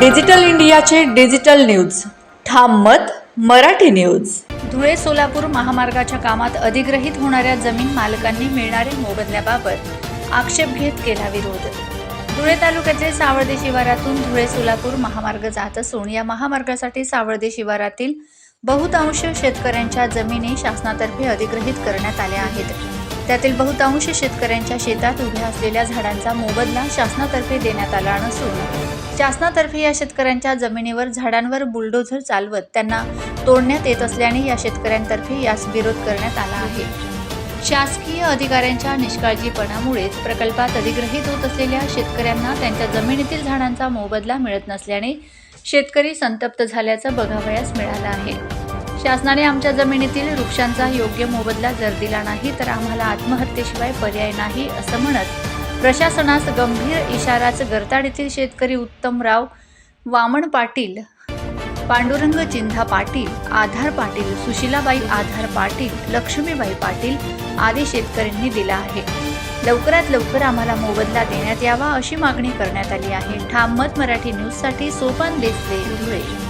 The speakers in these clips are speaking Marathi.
डिजिटल इंडियाचे डिजिटल न्यूज. ठाम मत मराठी न्यूज. धुळे सोलापूर महामार्गाच्या कामात अधिग्रहित होणाऱ्या जमीन मालकांनी मिळणारे मोबदल्याबाबत आक्षेप घेत केला विरोध. धुळे तालुक्यातील सावळदे शिवारातून धुळे सोलापूर महामार्ग जात असून या महामार्गासाठी सावळदे शिवारातील बहुतांश शेतकऱ्यांच्या जमिनी शासनातर्फे अधिग्रहित करण्यात आल्या आहेत. त्यातील बहुतांश शेतकऱ्यांच्या शेतात उभ्या असलेल्या झाडांचा मोबदला शासनातर्फे देण्यात आला नसून शासनातर्फे या शेतकऱ्यांच्या जमिनीवर झाडांवर बुलडोझर चालवत त्यांना तोडण्यात येत असल्याने या शेतकऱ्यांतर्फे यास विरोध करण्यात आला आहे. शासकीय अधिकाऱ्यांच्या निष्काळजीपणामुळेच प्रकल्पात अधिग्रहित होत असलेल्या शेतकऱ्यांना त्यांच्या जमिनीतील झाडांचा मोबदला मिळत नसल्याने शेतकरी संतप्त झाल्याचं बघावयास मिळालं आहे. शासनाने आमच्या जमिनीतील वृक्षांचा योग्य मोबदला जर दिला नाही तर आम्हाला आत्महत्येशिवाय पर्याय नाही असं म्हणत प्रशासनास गंभीर इशाराच गरताडीतील शेतकरी उत्तमराव वामन पाटील पांडुरंग चिंधा पाटील आधार पाटील सुशीलाबाई आधार पाटील लक्ष्मीबाई पाटील आदी शेतकऱ्यांनी दिला आहे. लवकरात लवकर आम्हाला मोबदला देण्यात यावा अशी मागणी करण्यात आली आहे. ठाम मत मराठी न्यूजसाठी सोपान देसले धुळे.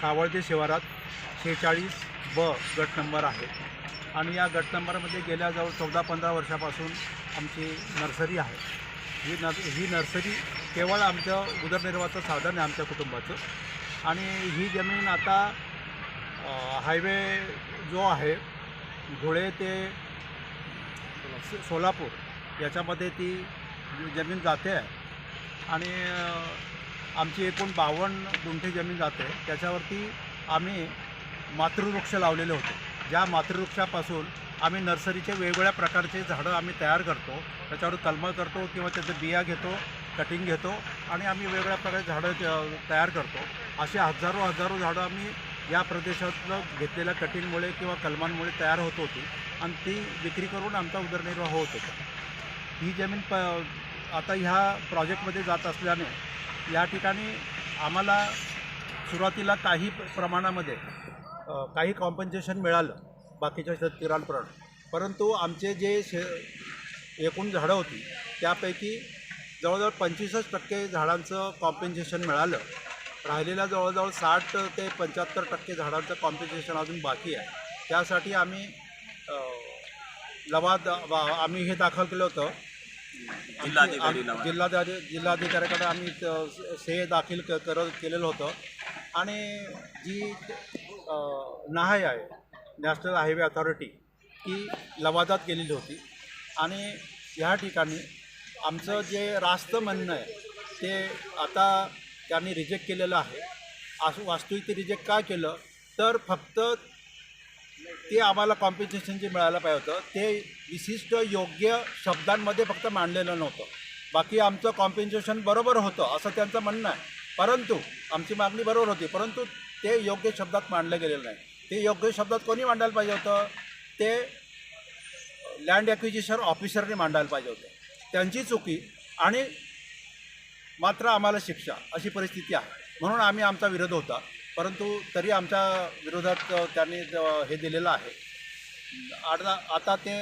सावळते शिवारात शेहेचाळीस ब गट नंबर आहे. आणि या गट नंबरमध्ये गेल्या जवळ चौदा पंधरा वर्षापासून आमची नर्सरी आहे. ही नर ही नर्सरी केवळ आमचं उदरनिर्वाहाचं साधन आहे आमच्या कुटुंबाचं. आणि ही जमीन आता हायवे जो आहे धुळे ते सोलापूर याच्यामध्ये ती जमीन जाते आहे. आणि आमची एकूण बावन्न गुंठे जमीन जाते. त्याच्यावरती आम्ही मातृवृक्ष लावलेले होते. ज्या मातृवृक्षापासून आम्ही नर्सरीचे वेगवेगळ्या प्रकारचे झाडं आम्ही तयार करतो. त्याच्यावर कलमं करतो किंवा त्याचं बिया घेतो कटिंग घेतो आणि आम्ही वेगवेगळ्या प्रकारचे झाडं ज- तयार करतो. असे हजारो हजारो झाडं आम्ही या प्रदेशातलं घेतलेल्या कटिंगमुळे किंवा कलमांमुळे तयार होत होती. आणि ती विक्री करून आमचा उदरनिर्वाह होत होता. ही जमीन प आता ह्या प्रोजेक्टमध्ये जात असल्याने या ठिकाणी आम्हाला सुरुवातीला काही प्रमाणामध्ये काही कॉम्पन्सेशन मिळालं बाकीच्या शेतकऱ्यांप्रमाणे परंतु आमचे जे शे एकूण झाडं होती त्यापैकी जवळजवळ पंचवीसच टक्के झाडांचं कॉम्पेन्सेशन मिळालं. राहिलेल्या जवळजवळ साठ ते पंच्याहत्तर टक्के झाडांचं कॉम्पेन्सेशन अजून बाकी आहे. त्यासाठी आम्ही लवाद वा- आम्ही हे दाखल केलं होतं. जिल्हाधिकारी जिल्हाधिकाऱ्याकडे आम्ही से दाखल क- कर केलेलं होतं. आणि जी अ, नहाय आहे नॅशनल हायवे अथॉरिटी ती लवादात गेलेली होती. आणि ह्या ठिकाणी आमचं जे रास्त म्हणणं आहे ते आता त्यांनी रिजेक्ट केलेलं आहे. असं वास्तविक ते रिजेक्ट का केलं? तर फक्त ते आम्हाला कॉम्पिटिशन जे मिळायला पाहिजे होतं ते विशिष्ट योग्य शब्दांमध्ये फक्त मांडलेलं नव्हतं. बाकी आमचं कॉम्पेन्सेशन बरोबर होतं असं त्यांचं म्हणणं आहे. परंतु आमची मागणी बरोबर होती परंतु ते योग्य शब्दात मांडलं गेलेलं नाही. ते योग्य शब्दात कोणी मांडायला पाहिजे होतं? ते लँड ॲक्विजिशन ऑफिसरने मांडायला पाहिजे होतं. त्यांची चुकी आणि मात्र आम्हाला शिक्षा अशी परिस्थिती आहे. म्हणून आम्ही आमचा विरोध होता. परंतु तरी आमच्या विरोधात त्यांनी हे दिलेलं आहे. आता आता ते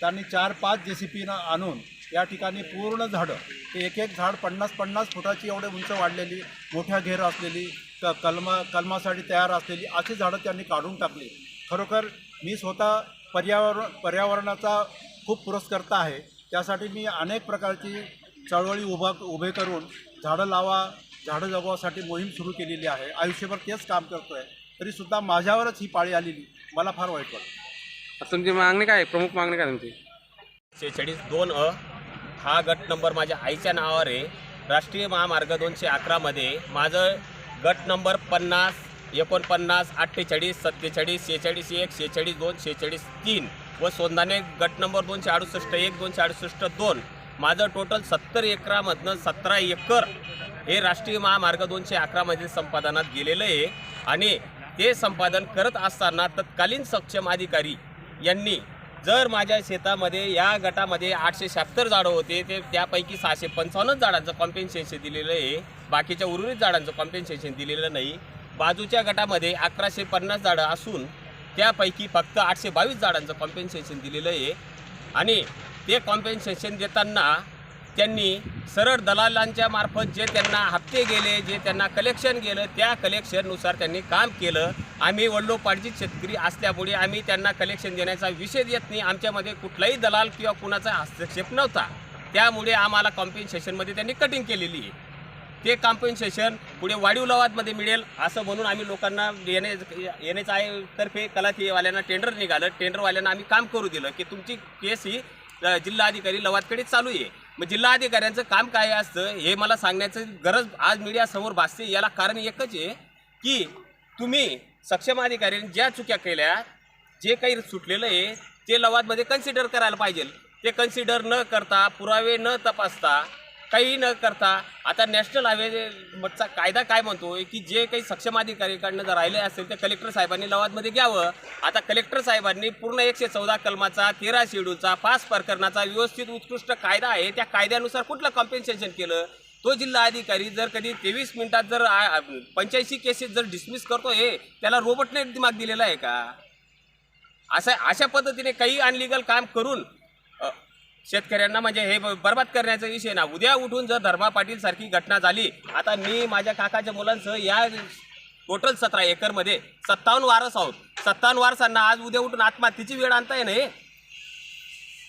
त्यांनी चार पाच जे सी पीनं आणून या ठिकाणी पूर्ण झाडं ते एक एक झाड पन्नास पन्नास फुटाची एवढे उंच वाढलेली मोठ्या घेर असलेली क कलमा कलमासाठी तयार असलेली अशी झाडं त्यांनी काढून टाकली. खरोखर मी स्वतः पर्यावरण पर्यावरणाचा खूप पुरस्कर्ता आहे. त्यासाठी मी अनेक प्रकारची चळवळी उभा उभे करून झाडं लावा झाडं जगवासाठी मोहीम सुरू केलेली आहे. आयुष्यभर तेच काम करतो आहे तरीसुद्धा माझ्यावरच ही पाळी आलेली मला फार वाईट वाटतं. तुमची मागणी काय आहे? प्रमुख मागणी काय तुमची? शेहेचाळीस दोन अ हा गट नंबर माझ्या आईच्या नावावर आहे. राष्ट्रीय महामार्ग दोनशे अकरामध्ये माझं गट नंबर पन्नास एकोणपन्नास अठ्ठेचाळीस सत्तेचाळीस शेहेचाळीस एक शेहेचाळीस दोन शेहेचाळीस तीन व सोंदाने गट नंबर दोनशे अडुसष्ट एक दोनशे अडुसष्ट दोन. माझं टोटल सत्तर एकरामधनं सतरा एकर हे राष्ट्रीय महामार्ग दोनशे अकरामध्ये संपादनात गेलेलं आहे. आणि ते संपादन करत असताना तत्कालीन सक्षम अधिकारी यांनी जर माझ्या शेतामध्ये या गटामध्ये आठशे शहात्तर झाडं होते ते त्यापैकी सहाशे पंचावन्नच झाडांचं कॉम्पेन्सेशन दिलेलं आहे. बाकीच्या उर्वरित झाडांचं कॉम्पेन्सेशन दिलेलं नाही. बाजूच्या गटामध्ये अकराशे पन्नास झाडं असून त्यापैकी फक्त आठशे बावीस झाडांचं कॉम्पेन्सेशन दिलेलं आहे. आणि ते कॉम्पेन्सेशन देताना त्यांनी सरळ दलालांच्या मार्फत जे त्यांना हप्ते गेले जे त्यांना कलेक्शन गेलं त्या कलेक्शननुसार त्यांनी काम केलं. आम्ही वडलोपाडची शेतकरी असल्यामुळे आम्ही त्यांना कलेक्शन देण्याचा विषय येत नाही. आमच्यामध्ये कुठलाही दलाल किंवा कुणाचा हस्तक्षेप नव्हता. त्यामुळे आम्हाला कॉम्पेन्सेशनमध्ये त्यांनी कटिंग केलेली आहे. ते कॉम्पेन्सेशन पुढे वाढीव लवादमध्ये मिळेल असं म्हणून आम्ही लोकांना येणे एन आहे तर्फे कलाथीवाल्यांना टेंडर निघालं. टेंडरवाल्यांना आम्ही काम करू दिलं की तुमची केस ही जिल्हाधिकारी लवादकडे चालू आहे. मग जिल्हाधिकाऱ्यांचं काम काय असतं हे मला सांगण्याचं गरज आज मीडियासमोर भासते. याला कारण एकच आहे की तुम्ही सक्षम अधिकाऱ्यांनी ज्या चुक्या केल्या जे काही सुटलेलं आहे ते लवादमध्ये कन्सिडर करायला पाहिजे. ते कन्सिडर न करता पुरावे न तपासता काही न करता आता नॅशनल हायवेचा कायदा काय म्हणतोय की जे काही सक्षम अधिकारीकडनं जर राहिले असेल ते कलेक्टर साहेबांनी लवादमध्ये घ्यावं. आता कलेक्टर साहेबांनी पूर्ण एकशे चौदा कलमाचा तेरा शेड्यूलचा पाच प्रकरणाचा व्यवस्थित उत्कृष्ट कायदा आहे. त्या कायद्यानुसार कुठलं कॉम्पेन्सेशन केलं? तो जिल्हा अधिकारी जर कधी तेवीस मिनिटात जर पंच्याऐंशी केसेस जर डिसमिस हे त्याला रोबोटने दिमाग दिलेला आहे का? अशा अशा पद्धतीने काही अनलिगल काम करून शेतकऱ्यांना म्हणजे हे बरबाद करण्याचा विषय ना. उद्या उठून जर धर्मा पाटील सारखी घटना झाली आता मी माझ्या काकाच्या मुलांसह या टोटल सतरा एकरमध्ये सत्तावन्न वारस आहोत. सत्तावन्न वारसांना आज उद्या उठून आत्महत्येची वेळ आणता येणे?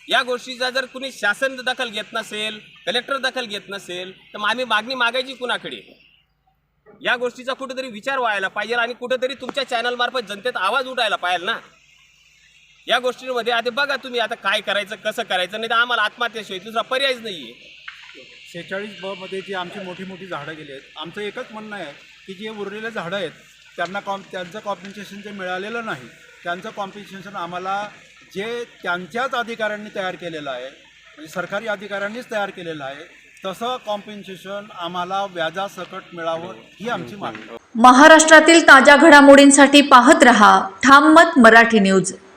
या गोष्टीचा जर कुणी शासन दखल घेत नसेल कलेक्टर दखल घेत नसेल तर मग आम्ही मागणी मागायची कुणाकडे? या गोष्टीचा कुठेतरी विचार व्हायला पाहिजे आणि कुठेतरी तुमच्या चॅनलमार्फत जनतेत आवाज उठायला पाहिजे ना. या गोष्टींमध्ये आता बघा तुम्ही आता काय करायचं कसं करायचं नाही तर आम्हाला आत्महत्येशिवाय दुसरा पर्यायच नाही आहे शेहेचाळीस ब मध्ये जी आमची मोठी मोठी झाडं गेली आहेत आमचं एकच म्हणणं आहे की जे उरलेले झाडं आहेत त्यांना कॉम त्यांचं कॉम्पेन्सेशन जे मिळालेलं नाही त्यांचं कॉम्पेन्सेशन आम्हाला जे त्यांच्याच अधिकाऱ्यांनी तयार केलेलं आहे म्हणजे सरकारी अधिकाऱ्यांनीच तयार केलेलं आहे तसं कॉम्पेन्सेशन आम्हाला व्याजासकट मिळावं ही आमची मागणी आहे. महाराष्ट्रातील ताज्या घडामोडींसाठी पाहत रहा ठाम मत मराठी न्यूज